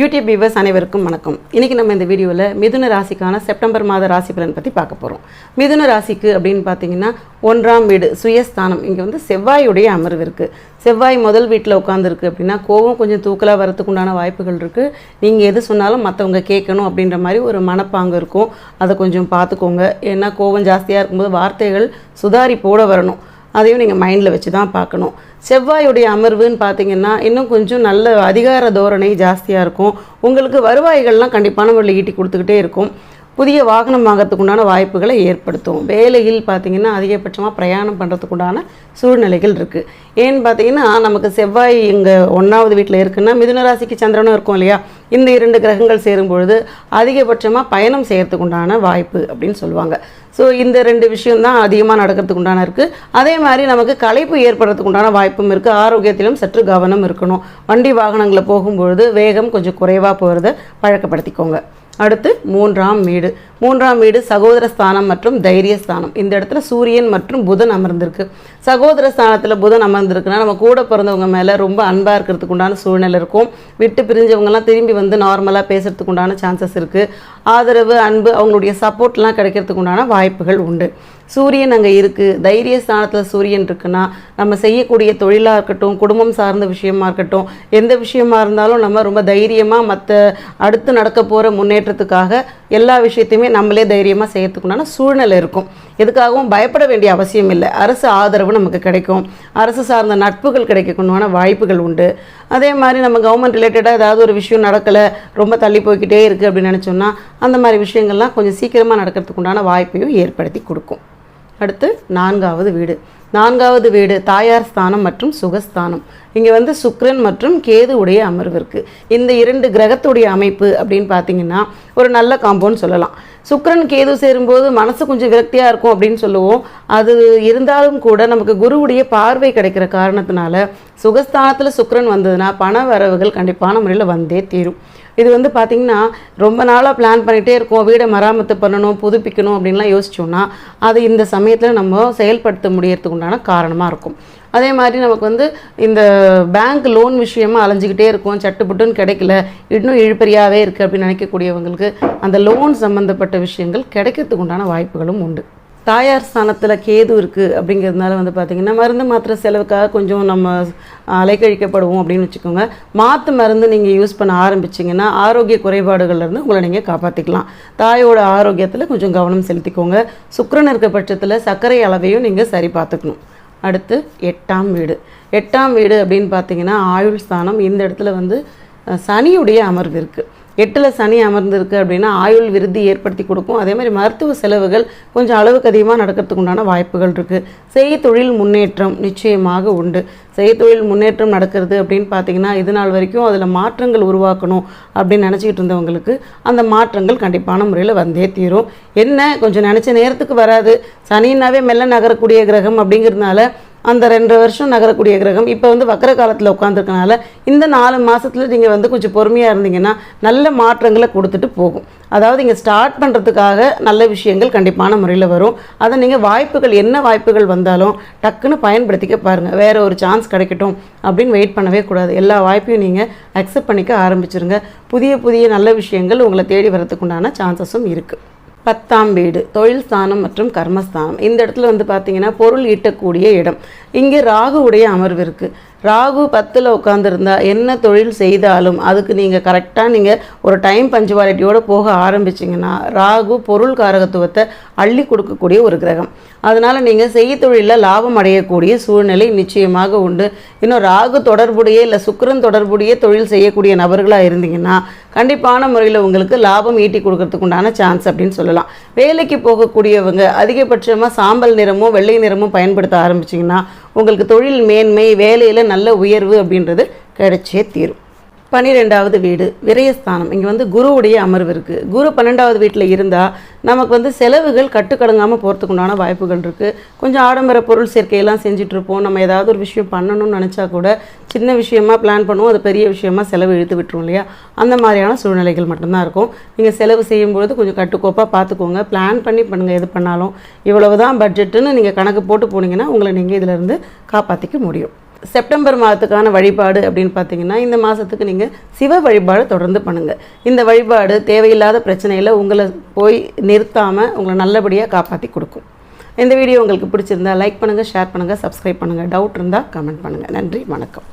YouTube viewers அனைவருக்கும் வணக்கம். இன்றைக்கி நம்ம இந்த வீடியோவில் மிதுன ராசிக்கான செப்டம்பர் மாத ராசி பலன் பற்றி பார்க்க போகிறோம் மிதுன ராசிக்கு அப்படின்னு பார்த்தீங்கன்னா ஒன்றாம் வீடு சுயஸ்தானம். இங்கே வந்து செவ்வாயுடைய அமர்வு இருக்குது செவ்வாய் முதல் வீட்டில் உட்காந்துருக்கு அப்படின்னா கோவம் கொஞ்சம் தூக்கலாக வரத்துக்கு உண்டான வாய்ப்புகள் இருக்குது நீங்கள் எது சொன்னாலும் மற்றவங்க கேட்கணும் அப்படின்ற மாதிரி ஒரு மனப்பாங்கு இருக்கும். அதை கொஞ்சம் பார்த்துக்கோங்க. ஏன்னா கோவம் ஜாஸ்தியாக இருக்கும்போது வார்த்தைகள் சுதாரி போட வரணும். அதையும் நீங்கள் மைண்டில் வச்சு தான் பார்க்கணும். செவ்வாயுடைய அமர்வுன்னு பார்த்தீங்கன்னா இன்னும் கொஞ்சம் நல்ல அதிகார தோரணை ஜாஸ்தியாக இருக்கும். உங்களுக்கு வருவாய்கள்லாம் கண்டிப்பான முறையில் ஈட்டி கொடுத்துக்கிட்டே இருக்கும். புதிய வாகனம் வாங்குறதுக்கு உண்டான வாய்ப்புகளை ஏற்படுத்தும். வேலையில் பார்த்தீங்கன்னா அதிகபட்சமாக பிரயாணம் பண்ணுறதுக்கு உண்டான சூழ்நிலைகள் இருக்குது ஏன்னு பார்த்தீங்கன்னா நமக்கு செவ்வாய் இங்கே ஒன்றாவது வீட்டில் இருக்குன்னா மிதுனராசிக்கு சந்திரனும் இருக்கும் இல்லையா? இந்த இரண்டு கிரகங்கள் சேரும் பொழுது அதிகபட்சமாக பயணம் செய்கிறதுக்குண்டான வாய்ப்பு அப்படின்னு சொல்லுவாங்க. ஸோ இந்த ரெண்டு விஷயம் தான் அதிகமாக நடக்கிறதுக்கு உண்டான இருக்குது அதே மாதிரி நமக்கு களைப்பு ஏற்படுறதுக்கு உண்டான வாய்ப்பும் இருக்குது ஆரோக்கியத்திலும் சற்று கவனம் இருக்கணும். வண்டி வாகனங்களில் போகும்பொழுது வேகம் கொஞ்சம் குறைவாக போகிறத பழக்கப்படுத்திக்கோங்க. அடுத்து மூன்றாம் வீடு. மூன்றாம் வீடு சகோதர ஸ்தானம் மற்றும் தைரிய ஸ்தானம். இந்த இடத்துல சூரியன் மற்றும் புதன் அமர்ந்திருக்கு. சகோதர ஸ்தானத்தில் புதன் அமர்ந்திருக்குன்னா நம்ம கூட பிறந்தவங்க மேலே ரொம்ப அன்பாக இருக்கிறதுக்கு உண்டான சூழ்நிலை இருக்கும். விட்டு பிரிஞ்சவங்கலாம் திரும்பி வந்து நார்மலாக பேசுறதுக்கு உண்டான சான்சஸ் இருக்குது ஆதரவு அன்பு அவங்களுடைய சப்போர்ட்லாம் கிடைக்கிறதுக்கு உண்டான வாய்ப்புகள் உண்டு. சூரியன் அங்கே இருக்குது தைரிய ஸ்தானத்தில் சூரியன் இருக்குன்னா நம்ம செய்யக்கூடிய தொழிலாக இருக்கட்டும் குடும்பம் சார்ந்த விஷயமா இருக்கட்டும் எந்த விஷயமா இருந்தாலும் நம்ம ரொம்ப தைரியமாக மற்ற அடுத்து நடக்க போகிற முன்னேற்றத்துக்காக எல்லா விஷயத்தையுமே நம்மளே தைரியமாக செய்யறதுக்குண்டான சூழ்நிலை இருக்கும். எதுக்காகவும் பயப்பட வேண்டிய அவசியம் இல்லை. அரசு ஆதரவு நமக்கு கிடைக்கும். அரசு சார்ந்த நட்புகள் கிடைக்கணுமான வாய்ப்புகள் உண்டு. அதே மாதிரி நம்ம கவர்மெண்ட் ரிலேட்டடாக ஏதாவது ஒரு விஷயம் நடக்கலை ரொம்ப தள்ளி போய்கிட்டே இருக்குது அப்படின்னு நினச்சோம்னா அந்த மாதிரி விஷயங்கள்லாம் கொஞ்சம் சீக்கிரமாக நடக்கிறதுக்கு உண்டான வாய்ப்பையும் ஏற்படுத்தி கொடுக்கும். அடுத்து நான்காவது வீடு. நான்காவது வீடு தாயார் ஸ்தானம் மற்றும் சுகஸ்தானம். இங்கே வந்து சுக்ரன் மற்றும் கேது உடைய அமர்வு இருக்குது இந்த இரண்டு கிரகத்துடைய அமைப்பு அப்படின்னு பார்த்தீங்கன்னா ஒரு நல்ல காம்பவுண்ட் சொல்லலாம். சுக்ரன் கேது சேரும்போது மனசு கொஞ்சம் விரக்தியாக இருக்கும் அப்படின்னு சொல்லுவோம். அது இருந்தாலும் கூட நமக்கு குருவுடைய பார்வை கிடைக்கிற காரணத்தினால சுகஸ்தானத்தில் சுக்ரன் வந்ததுன்னா பண வரவுகள் கண்டிப்பான முறையில் வந்தே தீரும். இது வந்து பார்த்திங்கன்னா ரொம்ப நாளாக பிளான் பண்ணிகிட்டே இருக்கோம். வீடை மராமத்து பண்ணணும் புதுப்பிக்கணும் அப்படின்லாம் யோசிச்சோம்னா அது இந்த சமயத்தில் நம்ம செயல்படுத்த முடியறதுக்கு உண்டான காரணமாக இருக்கும். அதே மாதிரி நமக்கு வந்து இந்த பேங்க் லோன் விஷயமா அலைஞ்சிக்கிட்டே இருக்கும். சட்டுப்புட்டுன்னு கிடைக்கல. இன்னும் இழுப்பறியாகவே இருக்குது அப்படின்னு நினைக்கக்கூடியவங்களுக்கு அந்த லோன் சம்மந்தப்பட்ட விஷயங்கள் கிடைக்கிறதுக்கு உண்டான வாய்ப்புகளும் உண்டு. தாயார் ஸ்தானத்தில் கேது இருக்குது அப்படிங்கிறதுனால வந்து பார்த்திங்கன்னா மருந்து மாத்திரை செலவுக்காக கொஞ்சம் நம்ம அலைக்கழிக்கப்படுவோம் அப்படின்னு வச்சுக்கோங்க. மாற்று மருந்து நீங்கள் யூஸ் பண்ண ஆரம்பிச்சிங்கன்னா ஆரோக்கிய குறைபாடுகள்லேருந்து உங்களை நீங்கள் காப்பாற்றிக்கலாம் தாயோட ஆரோக்கியத்தில் கொஞ்சம் கவனம் செலுத்திக்கோங்க. சுக்கரன் இருக்க பட்சத்தில் சர்க்கரை அளவையும் நீங்கள் சரி பார்த்துக்கணும். அடுத்து எட்டாம் வீடு. எட்டாம் வீடு அப்படின்னு பார்த்தீங்கன்னா ஆயுள் ஸ்தானம். இந்த இடத்துல வந்து சனியுடைய அமர்வு இருக்குது எட்டில் சனி அமர்ந்திருக்கு அப்படின்னா ஆயுள் விருத்தி ஏற்படுத்தி கொடுக்கும். அதே மாதிரி மருத்துவ செலவுகள் கொஞ்சம் அளவுக்கு அதிகமாக நடக்கிறதுக்கு உண்டான வாய்ப்புகள் இருக்குது செய்தொழில் முன்னேற்றம் நிச்சயமாக உண்டு. செய்தொழில் முன்னேற்றம் நடக்கிறது அப்படின்னு பார்த்தீங்கன்னா இது நாள் வரைக்கும் அதில் மாற்றங்கள் உருவாக்கணும் அப்படின்னு நினச்சிக்கிட்டு இருந்தவங்களுக்கு அந்த மாற்றங்கள் கண்டிப்பான முறையில் வந்தே தீரும். என்ன? கொஞ்சம் நினச்ச நேரத்துக்கு வராது. சனின்னாவே மெல்ல நகரக்கூடிய கிரகம் அப்படிங்கிறதுனால அந்த ரெண்டு வருஷம் நகரக்கூடிய கிரகம். இப்போ வந்து வக்கர காலத்தில் உட்காந்துருக்கனால இந்த நாலு மாதத்தில் நீங்கள் வந்து கொஞ்சம் பொறுமையாக இருந்தீங்கன்னா நல்ல மாற்றங்களை கொடுத்துட்டு போகும். அதாவது இங்கே ஸ்டார்ட் பண்ணுறதுக்காக நல்ல விஷயங்கள் கண்டிப்பான முறையில் வரும். அதை நீங்கள் வாய்ப்புகள் என்ன வாய்ப்புகள் வந்தாலும் டக்குன்னு பயன்படுத்திக்க பாருங்கள் வேறு ஒரு சான்ஸ் கிடைக்கட்டும் அப்படின்னு வெயிட் பண்ணவே கூடாது. எல்லா வாய்ப்பையும் நீங்கள் அக்செப்ட் பண்ணிக்க ஆரம்பிச்சிருங்க. புதிய புதிய நல்ல விஷயங்கள் உங்களை தேடி வரதுக்கு உண்டான சான்சஸும் இருக்குது பத்தாம் வீடு தொழில் ஸ்தானம் மற்றும் கர்மஸ்தானம். இந்த இடத்துல வந்து பார்த்தீங்கன்னா பொருள் ஈட்டக்கூடிய இடம். இங்கே ராகுவுடைய அமர்வு இருக்குது ராகு பத்தில் உட்காந்துருந்தா என்ன தொழில் செய்தாலும் அதுக்கு நீங்கள் கரெக்டாக நீங்கள் ஒரு டைம் பஞ்சுவாலிட்டியோடு போக ஆரம்பிச்சிங்கன்னா ராகு பொருள் காரகத்துவத்தை அள்ளி கொடுக்கக்கூடிய ஒரு கிரகம். அதனால் நீங்கள் செய்ய தொழிலில் லாபம் அடையக்கூடிய சூழ்நிலை நிச்சயமாக உண்டு. இன்னும் ராகு தொடர்புடைய இல்லை சுக்கரன் தொடர்புடைய தொழில் செய்யக்கூடிய நபர்களாக இருந்தீங்கன்னா கண்டிப்பான முறையில் உங்களுக்கு லாபம் ஈட்டி கொடுக்கறதுக்கு உண்டான சான்ஸ் அப்படின்னு சொல்லலாம். வேலைக்கு போகக்கூடியவங்க அதிகபட்சமாக சாம்பல் நிறமும் வெள்ளை நிறமும் பயன்படுத்த ஆரம்பிச்சிங்கன்னா உங்களுக்கு தொழில் மேன்மை வேலையில் நல்ல உயர்வு அப்படின்றது கிடைச்சே தீரும். பன்னிரெண்டாவது வீடு விரயஸ்தானம். இங்கே வந்து குருவுடைய அமர்வு இருக்குது குரு பன்னெண்டாவது வீட்டில் இருந்தால் நமக்கு வந்து செலவுகள் கட்டுக்கடங்காமல் போகிறதுக்கு உண்டான வாய்ப்புகள் இருக்குது கொஞ்சம் ஆடம்பர பொருள் சேர்க்கையெல்லாம் செஞ்சிட்ருப்போம் நம்ம ஏதாவது ஒரு விஷயம் பண்ணணும்னு நினச்சா கூட சின்ன விஷயமா பிளான் பண்ணுவோம். அது பெரிய விஷயமா செலவு இழுத்து விட்டுரும் இல்லையா? அந்த மாதிரியான சூழ்நிலைகள் மட்டும்தான் இருக்கும். நீங்கள் செலவு செய்யும்பொழுது கொஞ்சம் கட்டுக்கோப்பாக பார்த்துக்கோங்க பிளான் பண்ணி பண்ணுங்கள் எது பண்ணாலும் இவ்வளவு தான் பட்ஜெட்டுன்னு நீங்கள் கணக்கு போட்டு போனீங்கன்னா உங்களை நீங்கள் இதிலேருந்து காப்பாற்றிக்க முடியும். செப்டம்பர் மாதத்துக்கான வழிபாடு அப்படின்னு பார்த்தீங்கன்னா இந்த மாதத்துக்கு நீங்கள் சிவ வழிபாடு தொடர்ந்து பண்ணுங்கள் இந்த வழிபாடு தேவையில்லாத பிரச்சனையில் உங்களை போய் நிறுத்தாமல் உங்களை நல்லபடியாக காப்பாற்றி கொடுக்கும். இந்த வீடியோ உங்களுக்கு பிடிச்சிருந்தா லைக் பண்ணுங்கள் ஷேர் பண்ணுங்கள் சப்ஸ்கிரைப் பண்ணுங்கள் டவுட் இருந்தால் கமெண்ட் பண்ணுங்கள் நன்றி வணக்கம்.